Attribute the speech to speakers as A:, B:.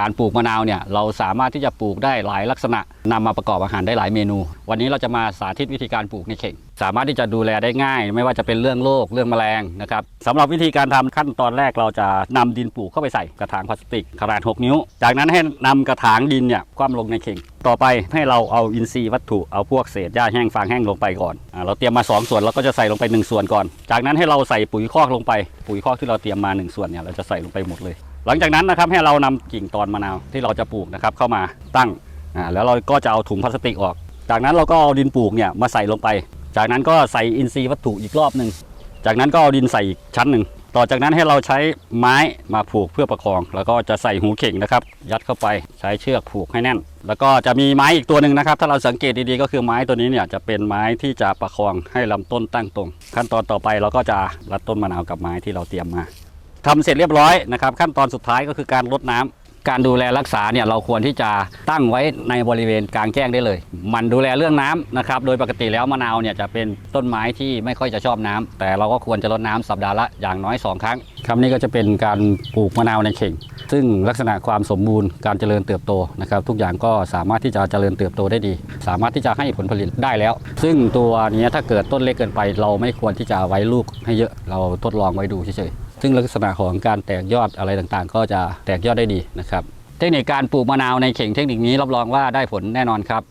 A: การปลูกมะนาวเนี่ยเราสามารถที่จะปลูกได้หลายลักษณะนำมาประกอบอาหารได้หลายเมนู วันนี้เราจะมาสาธิตวิธีการปลูกในเข่ง สามารถที่จะดูแลได้ง่าย ไม่ว่าจะเป็นเรื่องโรคเรื่องแมลงนะครับสำหรับวิธีการทำขั้นตอนแรกเราจะนำดินปลูกเข้าไปใส่กระถางพลาสติกขนาด 6 นิ้ว จากนั้นให้นำกระถางดินเนี่ยคว่ำลงในเข่ง ต่อไปให้เราเอาอินทรีย์วัตถุเอาพวกเศษหญ้าแห้งฟางแห้งลงไปก่อนอเราเตรียมมา 2 ส่วนเราก็จะใส่ลงไป 1 ส่วนก่อน จากนั้นให้เราใส่ปุ๋ยคอกลงไป ปุ๋ยคอกที่เราเตรียมมา 1 ส่วนเนี่ยเราจะใส่ลงไปหมดเลย หลังจากนั้นนะครับให้เรานำกิ่งตอนมะนาวที่เราจะปลูกนะครับเข้ามาตั้งอ่าแล้วเราก็จะเอาถุงพลาสติกออก จากนั้นเราก็เอาดินปลูกเนี่ยมาใส่ลงไป จากนั้นก็ใส่อินทรีย์วัตถุอีกรอบหนึ่งจากนั้นก็เอาดินใส่อีกชั้นหนึ่งต่อจากนั้นให้เราใช้ไม้มาผูกเพื่อประคอง แล้วก็จะใส่หูเข่งนะครับ ยัดเข้าไปใช้เชือกผูกให้แน่น แล้วก็จะมีไม้อีกตัวหนึ่งนะครับ ถ้าเราสังเกตดีๆก็คือไม้ตัวนี้เนี่ยจะเป็นไม้ที่จะประคองให้ลำต้นตั้งตรง ขั้นตอนต่อไปเราก็จะรัดต้นมะนาวกับไม้ที่เราเตรียมมา ทำเสร็จเรียบร้อยนะครับขั้นตอนสุดท้ายก็คือการรดน้ำการดูแลรักษาเนี่ยเราควรที่จะตั้งไว้ในบริเวณกลางแจ้งได้เลย มันดูแลเรื่องน้ำนะครับโดยปกติแล้วมะนาวเนี่ยจะเป็นต้นไม้ที่ไม่ค่อยจะชอบน้ำแต่เราก็ควรจะรดน้ำสัปดาห์ละอย่างน้อย 2 ครั้งคำนี้ก็จะเป็นการปลูกมะนาวในเข่ง ซึ่งลักษณะความสมบูรณ์การเจริญเติบโตนะครับทุกอย่างก็สามารถที่จะเจริญเติบโตได้ดี สามารถที่จะให้ผลผลิตได้แล้ว ซึ่งตัวนี้ถ้าเกิดต้นเล็กเกินไป เราไม่ควรที่จะไว้ลูกให้เยอะเราทดลองไว้ดูเฉย ซึ่งลักษณะของการแตกยอดอะไรต่างๆ ก็จะแตกยอดได้ดีนะครับ เทคนิคการปลูกมะนาวในเข่งเทคนิคนี้รับรองว่าได้ผลแน่นอนครับ